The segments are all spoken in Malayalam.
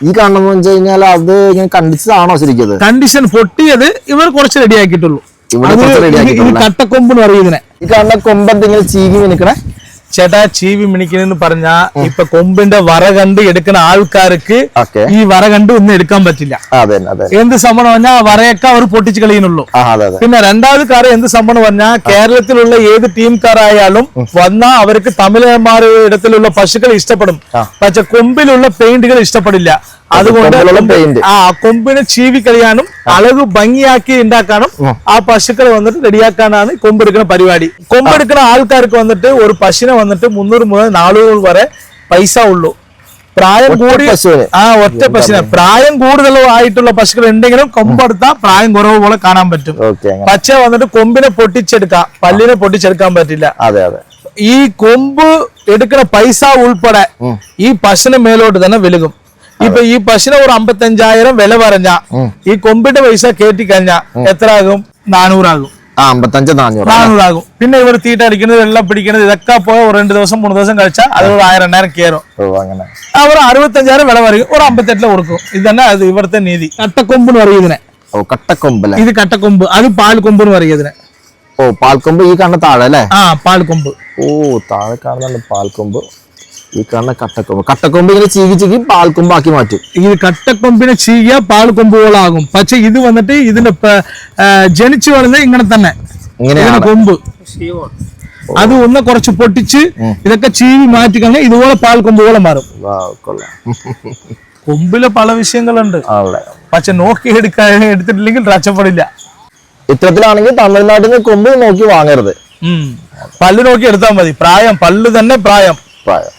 ഈ കാണുന്ന വെച്ച് കഴിഞ്ഞാൽ അത് ഇങ്ങനെ കണ്ടിച്ചതാണോ ശരിക്കും കണ്ടീഷൻ പൊട്ടിയത് ഇവർ കുറച്ച് കുറച്ച് ആക്കിയിട്ടുള്ളൂ. കട്ടക്കൊമ്പ് എന്ന് പറയുന്നതിനെ ഈ കാണുന്ന കൊമ്പ് എന്തെങ്കിലും ചീകി നിൽക്കണേ ചേട്ടാ ചീവി മിണിക്കണെന്ന് പറഞ്ഞാ ഇപ്പൊ കൊമ്പിന്റെ വര കണ്ട് എടുക്കുന്ന ആൾക്കാർക്ക് ഈ വര കണ്ട് ഒന്നും എടുക്കാൻ പറ്റില്ല. എന്ത് സംഭവം പറഞ്ഞാൽ ആ വറയൊക്കെ അവർ പൊട്ടിച്ച് കളയുന്നുള്ളൂ. പിന്നെ രണ്ടാമത് കാര്യം എന്ത് സംഭവം പറഞ്ഞാൽ കേരളത്തിലുള്ള ഏത് ടീം ടീംക്കാരായാലും വന്നാൽ അവർക്ക് തമിഴന്മാരുടെ ഇടത്തിലുള്ള പശുക്കൾ ഇഷ്ടപ്പെടും. പക്ഷെ കൊമ്പിലുള്ള പെയിന്റുകൾ ഇഷ്ടപ്പെടില്ല. അതുകൊണ്ട്. ആ കൊമ്പിനെ ചീവി കളിയാനും അളവ് ഭംഗിയാക്കി ഉണ്ടാക്കാനും ആ. പശുക്കളെ വന്നിട്ട് റെഡിയാക്കാനാണ് കൊമ്പെടുക്കുന്ന പരിപാടി. കൊമ്പെടുക്കുന്ന ആൾക്കാർക്ക് വന്നിട്ട് ഒരു പശുവിനെ വന്നിട്ട് മുന്നൂറ് മുതൽ നാനൂറ് വരെ പൈസ ഉള്ളൂ. പ്രായം കൂടി? ആ ഒറ്റ പശുവിനെ. പ്രായം കൂടുതൽ ആയിട്ടുള്ള പശുക്കൾ ഉണ്ടെങ്കിലും കൊമ്പെടുത്താൽ പ്രായം കുറവ് പോലെ കാണാൻ പറ്റും. പച്ച വന്നിട്ട് കൊമ്പിനെ പൊട്ടിച്ചെടുക്കാം. പല്ലിനെ പൊട്ടിച്ചെടുക്കാൻ പറ്റില്ല. അതെ അതെ. ഈ കൊമ്പ് എടുക്കുന്ന പൈസ ഉൾപ്പെടെ ഈ പശുവിന് മേലോട്ട് തന്നെ വിലുകും. ഇപ്പൊ ഈ പശുന ഒരു അമ്പത്തഞ്ചായിരം വില പറഞ്ഞ ഈ കൊമ്പിന്റെ പൈസ കേറ്റി കഴിഞ്ഞാ എത്ര ആകും നാനൂറാകും. അമ്പത്തഞ്ച് നാനൂറ്. നാനൂറാകും. പിന്നെ ഇവർ തീറ്റ അടിക്കുന്നത് വെള്ളം പിടിക്കുന്നത് ഇതൊക്കെ പോയ ഒരു രണ്ട് ദിവസം മൂന്ന് ദിവസം കഴിച്ചാൽ അത് ഒരു ആയിരം എണ്ണായിരം കയറും. അങ്ങനെ. അവർ അറുപത്തഞ്ചായിരം വില പറയും. ഒരു അമ്പത്തെട്ടിൽ കൊടുക്കും. ഇത് തന്നെ അത് ഇവിടുത്തെ നീതി. കട്ടക്കൊമ്പ് എന്ന് പറയും ഇതിനെ. ഓ കട്ടക്കൊമ്പ് ഇത് കട്ടക്കൊമ്പ്. അത് പാൽക്കൊമ്പ് എന്ന് പറയും ഇതിനെ. ഓ പാൽക്കൊമ്പ് ഈ കണ്ട താഴെ അല്ലേ? ആ പാൽക്കൊമ്പ്. ഓ താഴെ കാണുന്നുണ്ട് പാൽക്കൊമ്പ്. ഈ കാണുന്ന കട്ടക്കൊമ്പ്. കട്ടക്കൊമ്പ് ഇങ്ങനെ ചീകി ചീകി പാൽക്കൊമ്പാക്കി മാറ്റും. ഇത് കട്ടക്കൊമ്പിനെ ചീകിയ പാൽക്കൊമ്പുകളാകും. പക്ഷെ ഇത് വന്നിട്ട് ഇതിന്റെ ജനിച്ചു വളർന്നത് ഇങ്ങനെ തന്നെ. ഇങ്ങനെ കൊമ്പ്. അത് ഒന്ന് കുറച്ച് പൊട്ടിച്ച് ഇതൊക്കെ ചീവി മാറ്റി കഴിഞ്ഞാൽ ഇതുപോലെ പാൽക്കൊമ്പുകളെ മാറും. കൊമ്പിലെ പല വിഷയങ്ങളുണ്ട്. പക്ഷെ നോക്കി എടുക്കാൻ എടുത്തിട്ടില്ലെങ്കിൽ രക്ഷപ്പെടില്ല. ഇത്തരത്തിലാണെങ്കിൽ തമിഴ്നാട്ടിൽ നിന്ന് കൊമ്പ് നോക്കി വാങ്ങരുത്. ഉം. പല്ല് നോക്കി എടുത്താൽ മതി. പ്രായം പല്ല് തന്നെ പ്രായം. പ്രായം.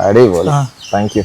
അടിപൊളി താങ്ക് യു